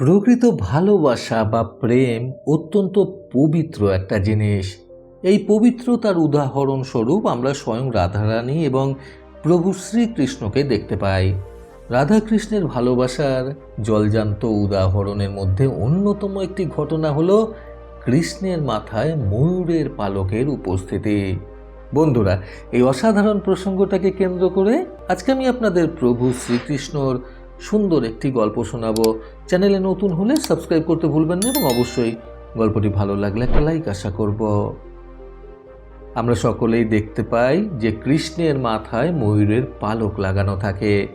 প্রকৃত ভালোবাসা বা প্রেম অত্যন্ত পবিত্র একটা জিনিস। এই পবিত্রতার উদাহরণ স্বরূপ আমরা স্বয়ং রাধারানী এবং প্রভু শ্রীকৃষ্ণকে দেখতে পাই। রাধাকৃষ্ণের ভালোবাসার জলজান্ত উদাহরণের মধ্যে অন্যতম একটি ঘটনা হলো কৃষ্ণের মাথায় ময়ূরের পালকের উপস্থিতি। বন্ধুরা, এই অসাধারণ প্রসঙ্গটাকে কেন্দ্র করে আজকে আমি আপনাদের প্রভু শ্রীকৃষ্ণর সুন্দর একটি গল্প শোনাবো। চ্যানেলে নতুন হলে সাবস্ক্রাইব করতে ভুলবেন না এবং অবশ্যই গল্পটি ভালো লাগলে একটা লাইক আশা করব। আমরা সকলেই দেখতে পাই যে কৃষ্ণের মাথায় ময়ূরের পালক লাগানো থাকে।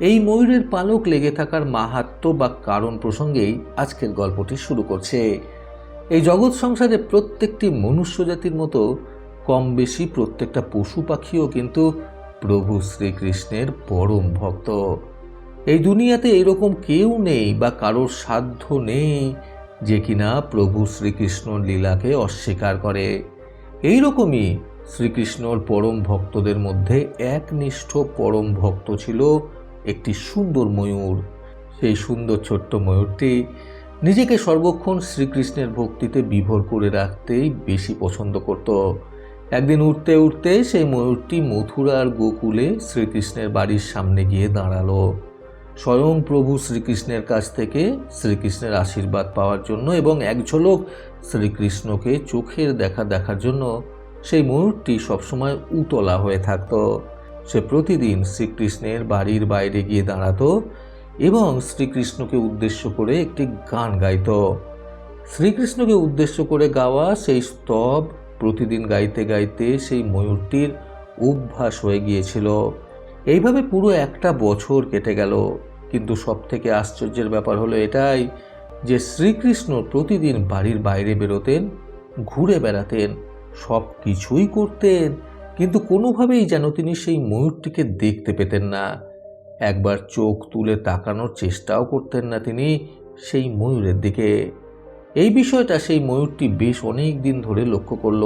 এই ময়ূরের পালক লেগে থাকার মাহাত্ম বা কারণ প্রসঙ্গেই আজকের গল্পটি শুরু করছে। এই জগৎ সংসারে প্রত্যেকটি মনুষ্য জাতির মতো কম বেশি প্রত্যেকটা পশু পাখিও কিন্তু প্রভু শ্রীকৃষ্ণের পরম ভক্ত। এই দুনিয়াতে এরকম কেউ নেই বা কারোর সাধ্য নেই যে কিনা প্রভু শ্রীকৃষ্ণ লীলাকে অস্বীকার করে। এই রকমই শ্রীকৃষ্ণর পরম ভক্তদের মধ্যে একনিষ্ঠ পরম ভক্ত ছিল একটি সুন্দর ময়ূর। সেই সুন্দর ছোট্ট ময়ূরটি নিজেকে সর্বক্ষণ শ্রীকৃষ্ণের ভক্তিতে বিভোর করে রাখতেই বেশি পছন্দ করত। একদিন উঠতে উঠতে সেই ময়ূরটি মথুরার গোকুলে শ্রীকৃষ্ণের বাড়ির সামনে গিয়ে দাঁড়াল। স্বয়ং প্রভু শ্রীকৃষ্ণের কাছ থেকে শ্রীকৃষ্ণের আশীর্বাদ পাওয়ার জন্য এবং এক ঝলক শ্রীকৃষ্ণকে চোখের দেখা দেখার জন্য সেই ময়ূরটি সবসময় উতলা হয়ে থাকত। সে প্রতিদিন শ্রীকৃষ্ণের বাড়ির বাইরে গিয়ে দাঁড়াতো এবং শ্রীকৃষ্ণকে উদ্দেশ্য করে একটি গান গাইত। শ্রীকৃষ্ণকে উদ্দেশ্য করে গাওয়া সেই স্তব প্রতিদিন গাইতে গাইতে সেই ময়ূরটির অভ্যাস হয়ে গিয়েছিল। এইভাবে পুরো একটা বছর কেটে গেল, কিন্তু সব থেকে আশ্চর্যের ব্যাপার হলো এটাই যে শ্রীকৃষ্ণ প্রতিদিন বাড়ির বাইরে বেরোতেন, ঘুরে বেড়াতেন সব কিছুই করতেন, কিন্তু কোনোভাবেই যেন তিনি সেই ময়ূরটিকে দেখতে পেতেন না। একবার চোখ তুলে তাকানোর চেষ্টাও করতেন না তিনি সেই ময়ূরের দিকে। এই বিষয়টা সেই ময়ূরটি বেশ অনেক দিন ধরে লক্ষ্য করল।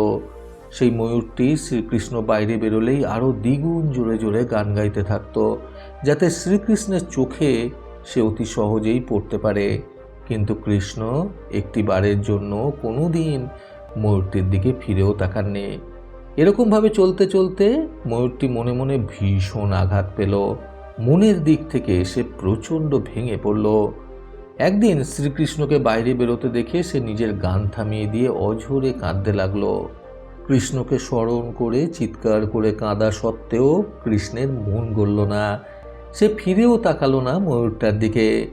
সেই ময়ূরটি শ্রীকৃষ্ণ বাইরে বেরোলেই আরও দ্বিগুণ জোরে জোরে গান গাইতে থাকতো, যাতে শ্রীকৃষ্ণের চোখে সে অতি সহজেই পড়তে পারে। কিন্তু কৃষ্ণ একটি বারের জন্য কোনো দিন ময়ূরটির দিকে ফিরেও তাকাননি। এরকমভাবে চলতে চলতে ময়ূরটি মনে মনে ভীষণ আঘাত পেল। মনের দিক থেকে সে প্রচণ্ড ভেঙে পড়ল। একদিন শ্রীকৃষ্ণকে বাইরে বেরোতে দেখে সে নিজের গান থামিয়ে দিয়ে অঝরে কাঁদতে লাগল। কৃষ্ণকে স্মরণ করে, চিৎকার করে কাঁদা সত্ত্বেও কৃষ্ণের মন গড়ল না। সে ফিরেও তাকালো না ময়ূরটার দিকে।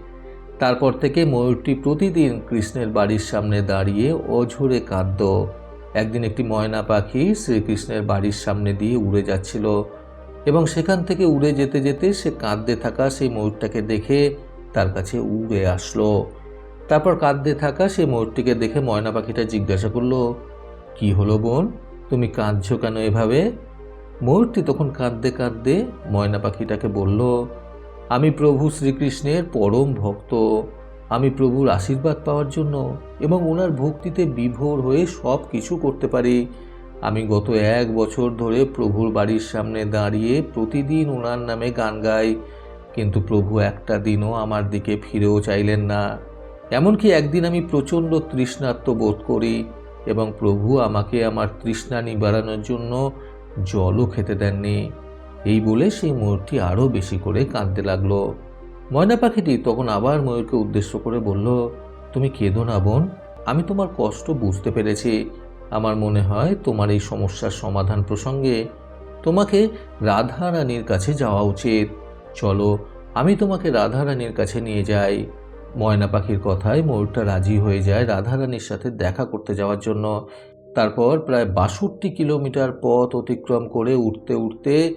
তারপর থেকে ময়ূরটি প্রতিদিন কৃষ্ণের বাড়ির সামনে দাঁড়িয়ে অঝরে কাঁদত। একদিন একটি ময়না পাখি শ্রীকৃষ্ণের বাড়ির সামনে দিয়ে উড়ে যাচ্ছিল এবং সেখান থেকে উড়ে যেতে যেতে সে কাঁদতে থাকা সেই ময়ূরটাকে দেখে তার কাছে উড়ে আসলো। তারপর কাঁদতে থাকা সেই ময়ূরটিকে দেখে ময়না পাখিটা জিজ্ঞাসা করল, কি হলো বোন? তুমি কাঁদছো কেন এভাবে? ময়ূরটি তখন কাঁদতে কাঁদতে ময়না পাখিটাকে বলল, আমি প্রভু শ্রীকৃষ্ণের পরম ভক্ত। আমি প্রভুর আশীর্বাদ পাওয়ার জন্য এবং ওনার ভক্তিতে বিভোর হয়ে সব কিছু করতে পারি। আমি গত এক বছর ধরে প্রভুর বাড়ির সামনে দাঁড়িয়ে প্রতিদিন ওনার নামে গান গাই, কিন্তু প্রভু একটা দিনও আমার দিকে ফিরেও চাইলেন না। এমনকি একদিন আমি প্রচণ্ড তৃষ্ণার্ত বোধ করি এবং প্রভু আমাকে আমার তৃষ্ণা নিবারণের জন্য জলও খেতে দেননি। এই বলে সেই ময়ূরটি আরও বেশি করে কাঁদতে লাগল। ময়না পাখিটি তখন আবার ময়ূরকে উদ্দেশ্য করে বলল, তুমি কেঁদো না বোন, আমি তোমার কষ্ট বুঝতে পেরেছি। আমার মনে হয় তোমার এই সমস্যার সমাধান প্রসঙ্গে তোমাকে রাধা রানীর কাছে যাওয়া উচিত। চলো, আমি তোমাকে রাধা রানীর কাছে নিয়ে যাই। ময়না পাখির কথায় ময়ূরটা রাজি হয়ে যায় রাধারানীর সাথে দেখা করতে যাওয়ার জন্য। তারপর প্রায় বাষট্টি কিলোমিটার পথ অতিক্রম করে উঠতে উঠতে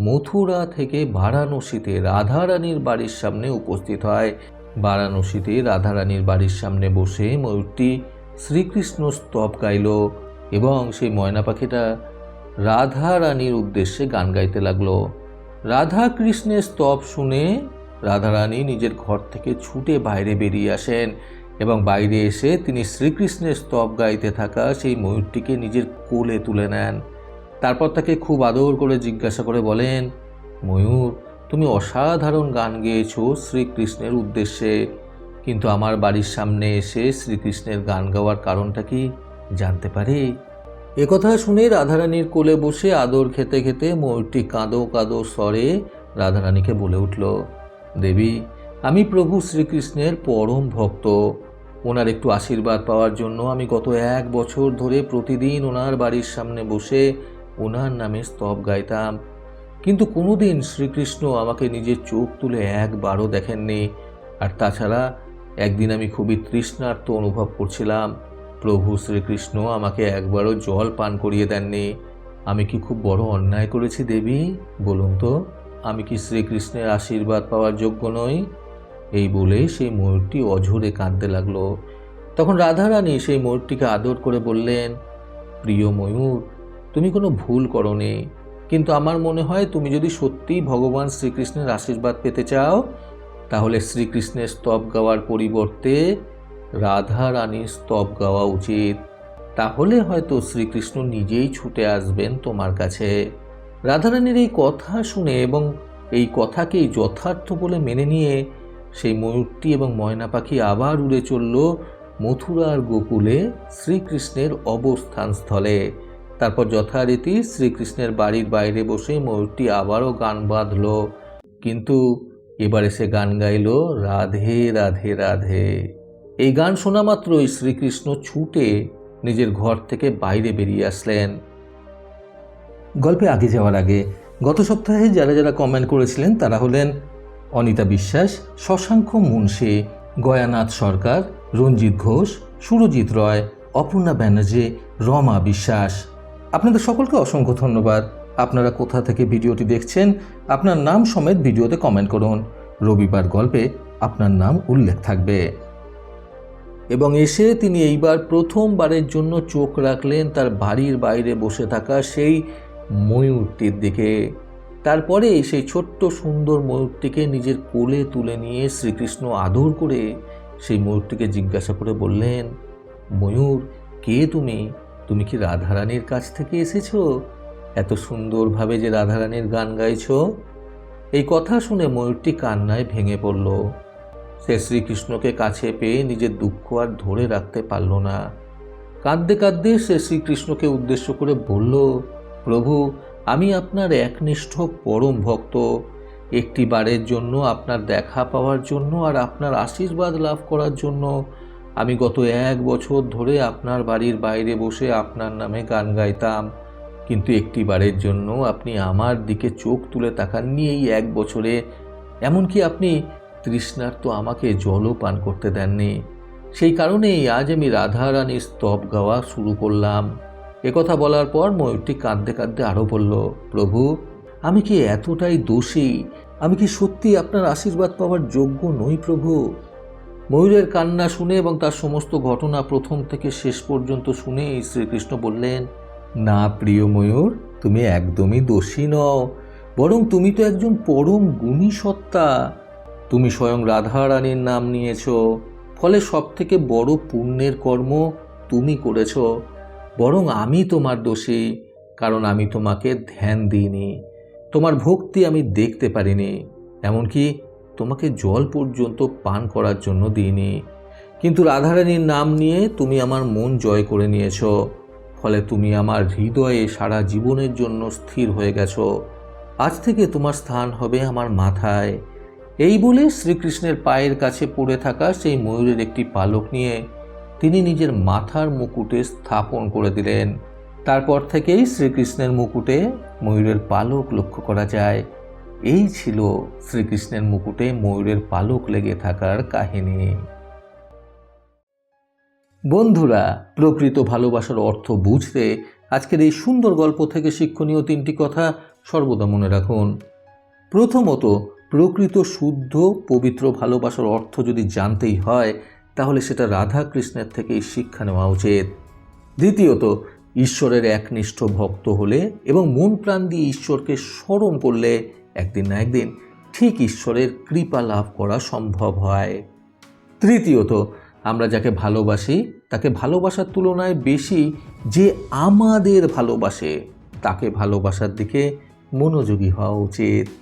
মথুরা থেকে বারাণসীতে রাধারানীর বাড়ির সামনে উপস্থিত হয়। বারাণসীতে রাধারানীর বাড়ির সামনে বসে ময়ূরটি শ্রীকৃষ্ণ স্তব গাইল এবং সেই ময়না পাখিটা রাধা রানীর উদ্দেশ্যে গান গাইতে লাগল। রাধা কৃষ্ণের স্তব শুনে রাধারানী নিজের ঘর থেকে ছুটে বাইরে বেরিয়ে আসেন এবং বাইরে এসে তিনি শ্রীকৃষ্ণের স্তব গাইতে থাকা সেই ময়ূরটিকে নিজের কোলে তুলে নেন। তারপর তাকে খুব আদর করে জিজ্ঞাসা করে বলেন, ময়ূর, তুমি অসাধারণ গান গেয়েছ শ্রীকৃষ্ণের উদ্দেশ্যে, কিন্তু আমার বাড়ির সামনে এসে শ্রীকৃষ্ণের গান গাওয়ার কারণটা কি জানতে পারি? একথা শুনে রাধারানীর কোলে বসে আদর খেতে খেতে ময়ূরটি কাঁদো কাঁদো স্বরে রাধারানীকে বলে উঠল দেবী, আমি প্রভু শ্রীকৃষ্ণের পরম ভক্ত। ওনার একটু আশীর্বাদ পাওয়ার জন্য আমি গত এক বছর ধরে প্রতিদিন ওনার বাড়ির সামনে বসে ওনার নামে স্তব গাইতাম। কিন্তু কোনোদিন শ্রীকৃষ্ণ আমাকে নিজের চোখ তুলে একবারও দেখেননি। আর তাছাড়া একদিন আমি খুবই তৃষ্ণার্ত অনুভব করছিলাম। প্রভু শ্রীকৃষ্ণ আমাকে একবারও জল পান করিয়ে দেননি। আমি কি খুব বড় অন্যায় করেছি দেবী? বলুন তো। আমি কি শ্রীকৃষ্ণের আশীর্বাদ পাওয়ার যোগ্য নই? এই বলে সেই ময়ূরটি অঝরে কাঁদতে লাগল। তখন রাধারানী সেই ময়ূরটিকে আদর করে বললেন, প্রিয় ময়ূর, তুমি কোনো ভুল করনি। কিন্তু আমার মনে হয় তুমি যদি সত্যিই ভগবান শ্রীকৃষ্ণের আশীর্বাদ পেতে চাও, তাহলে শ্রীকৃষ্ণের স্তব গাওয়ার পরিবর্তে রাধা রানীর স্তব গাওয়া উচিত। তাহলে হয়তো শ্রীকৃষ্ণ নিজেই ছুটে আসবেন তোমার কাছে। রাধারানীর এই কথা শুনে এবং এই কথাকেই যথার্থ বলে মেনে নিয়ে সেই ময়ূরটি এবং ময়না পাখি আবার উড়ে চলল মথুরার গোকুলে শ্রীকৃষ্ণের অবস্থান স্থলে। তারপর যথারীতি শ্রীকৃষ্ণের বাড়ির বাইরে বসে ময়ূরটি আবারও গান বাঁধল। কিন্তু এবারে সে গান গাইল, রাধে রাধে রাধে। এই গান শোনা মাত্রই শ্রীকৃষ্ণ ছুটে নিজের ঘর থেকে বাইরে বেরিয়ে আসলেন। গল্পে আগে যাওয়ার আগে, গত সপ্তাহে যারা যারা কমেন্ট করেছিলেন তারা হলেন অনিতা বিশ্বাস, শশাঙ্ক মুন্সি, গয়ানাথ সরকার, রঞ্জিত ঘোষ, সুরজিৎ রয়, অপর্ণা ব্যানার্জি, রমা বিশ্বাস। আপনাদের সকলকে অসংখ্য ধন্যবাদ। আপনারা কোথা থেকে ভিডিওটি দেখছেন, আপনার নাম সমেত ভিডিওতে কমেন্ট করুন। রবিবার গল্পে আপনার নাম উল্লেখ থাকবে। এবং এসে তিনি এইবার প্রথমবারের জন্য চোখ রাখলেন তার বাড়ির বাইরে বসে থাকা সেই ময়ূরটির দিকে। তারপরে সেই ছোট্ট সুন্দর ময়ূরটিকে নিজের কোলে তুলে নিয়ে শ্রীকৃষ্ণ আদর করে সেই ময়ূরটিকে জিজ্ঞাসা করে বললেন, ময়ূর, কে তুমি? তুমি কি রাধারানীর কাছ থেকে এসেছ? এত সুন্দরভাবে যে রাধারানীর গান গাইছো? এই কথা শুনে ময়ূরটি কান্নায় ভেঙে পড়ল। সে শ্রীকৃষ্ণকে কাছে পেয়ে নিজের দুঃখ আর ধরে রাখতে পারল না। কাঁদতে কাঁদতে সে শ্রীকৃষ্ণকে উদ্দেশ্য করে বলল প্রভু, আমি আপনার একনিষ্ঠ পরম ভক্ত। একটি বারের জন্য আপনার দেখা পাওয়ার জন্য আর আপনার আশীর্বাদ লাভ করার জন্য আমি গত এক বছর ধরে আপনার বাড়ির বাইরে বসে আপনার নামে গান গাইতাম। কিন্তু একটি বারের জন্য আপনি আমার দিকে চোখ তুলে তাকাননি এই এক বছরে। এমনকি আপনি তৃষ্ণার তো আমাকে জলও পান করতে দেননি। সেই কারণেই আজ আমি রাধারানীর স্তব গাওয়া শুরু করলাম। একথা বলার পর ময়ূরটি কাঁদতে কাঁদতে আরও বলল, প্রভু, আমি কি এতটাই দোষী? আমি কি সত্যি আপনার আশীর্বাদ পাওয়ার যোগ্য নই, প্রভু? ময়ূরের কান্না শুনে এবং তার সমস্ত ঘটনা প্রথম থেকে শেষ পর্যন্ত শুনে শ্রীকৃষ্ণ বললেন, না, প্রিয় ময়ূর, তুমি একদমই দোষী নও। বরং তুমি তো একজন পরম গুণী সত্তা। তুমি স্বয়ং রাধা রানীর নাম নিয়েছ। ফলে সব থেকে বড় পুণ্যের কর্ম তুমি করেছ। বরং আমি তোমার দোষী, কারণ আমি তোমাকে ধ্যান দিইনি। তোমার ভক্তি আমি দেখতে পারিনি, এমনকি তোমাকে জল পর্যন্ত পান করার জন্য দিইনি। কিন্তু রাধারানীর নাম নিয়ে তুমি আমার মন জয় করে নিয়েছ, ফলে তুমি আমার হৃদয়ে সারা জীবনের জন্য স্থির হয়ে গেছো। আজ থেকে তোমার স্থান হবে আমার মাথায়। এই বলে শ্রীকৃষ্ণের পায়ের কাছে পড়ে থাকা সেই ময়ূরের একটি পালক নিয়ে তিনি নিজের মাথার মুকুটে স্থাপন করে দিলেন। তারপর থেকেই শ্রীকৃষ্ণের মুকুটে ময়ূরের পালক লক্ষ্য করা যায়। এই ছিল শ্রীকৃষ্ণের মুকুটে ময়ূরের পালক লেগে থাকার কাহিনী। বন্ধুরা, প্রকৃত ভালোবাসার অর্থ বুঝতে আজকের এই সুন্দর গল্প থেকে শিক্ষণীয় তিনটি কথা সর্বদা মনে রাখুন। প্রথমত, প্রকৃত শুদ্ধ, পবিত্র ভালোবাসার অর্থ যদি জানতেই হয় তাহলে সেটা কৃষ্ণের থেকেই শিক্ষা নেওয়া উচিত। দ্বিতীয়ত, ঈশ্বরের একনিষ্ঠ ভক্ত হলে এবং মন প্রাণ দিয়ে ঈশ্বরকে স্মরণ করলে একদিন না একদিন ঠিক ঈশ্বরের কৃপা লাভ করা সম্ভব হয়। তৃতীয়ত, আমরা যাকে ভালোবাসি, তাকে ভালোবাসার তুলনায় বেশি যে আমাদের ভালোবাসে, তাকে ভালোবাসার দিকে মনোযোগী হওয়া উচিত।